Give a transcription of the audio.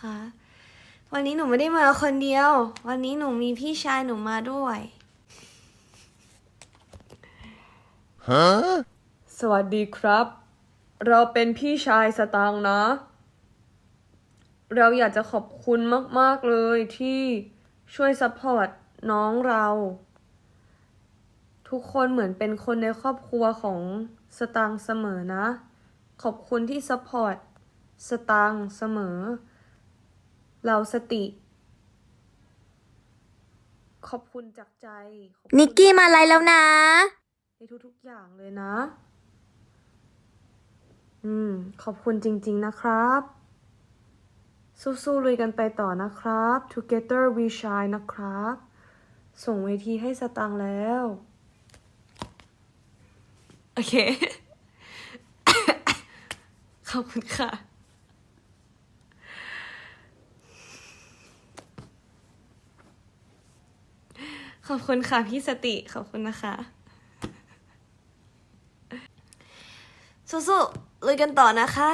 คะ วันนี้หนูไม่ได้มาคนเดียว วันนี้หนูมีพี่ชายหนูมาด้วยสวัสดีครับ เราเป็นพี่ชายสตางค์นะ เราอยากจะขอบคุณมาก ๆ เลยที่ช่วยซัพพอร์ตน้องเรา ทุกคนเหมือนเป็นคนในครอบครัวของสตางค์เสมอนะ ขอบคุณที่ซัพพอร์ตสตางค์เสมอ เราสติ ขอบคุณจากใจขอบคุณนิกกี้มาไลฟ์แล้วนะ ในทุกๆอย่างเลยนะ อืม ขอบคุณจริง ๆ นะครับ สู้ๆลุยกันไปต่อนะครับ Together we shine นะครับ ส่งเวทีให้สตังค์แล้ว โอเค ขอบคุณค่ะ ขอบคุณค่ะพี่สติขอบคุณนะคะสู้ๆลุยกันต่อนะคะ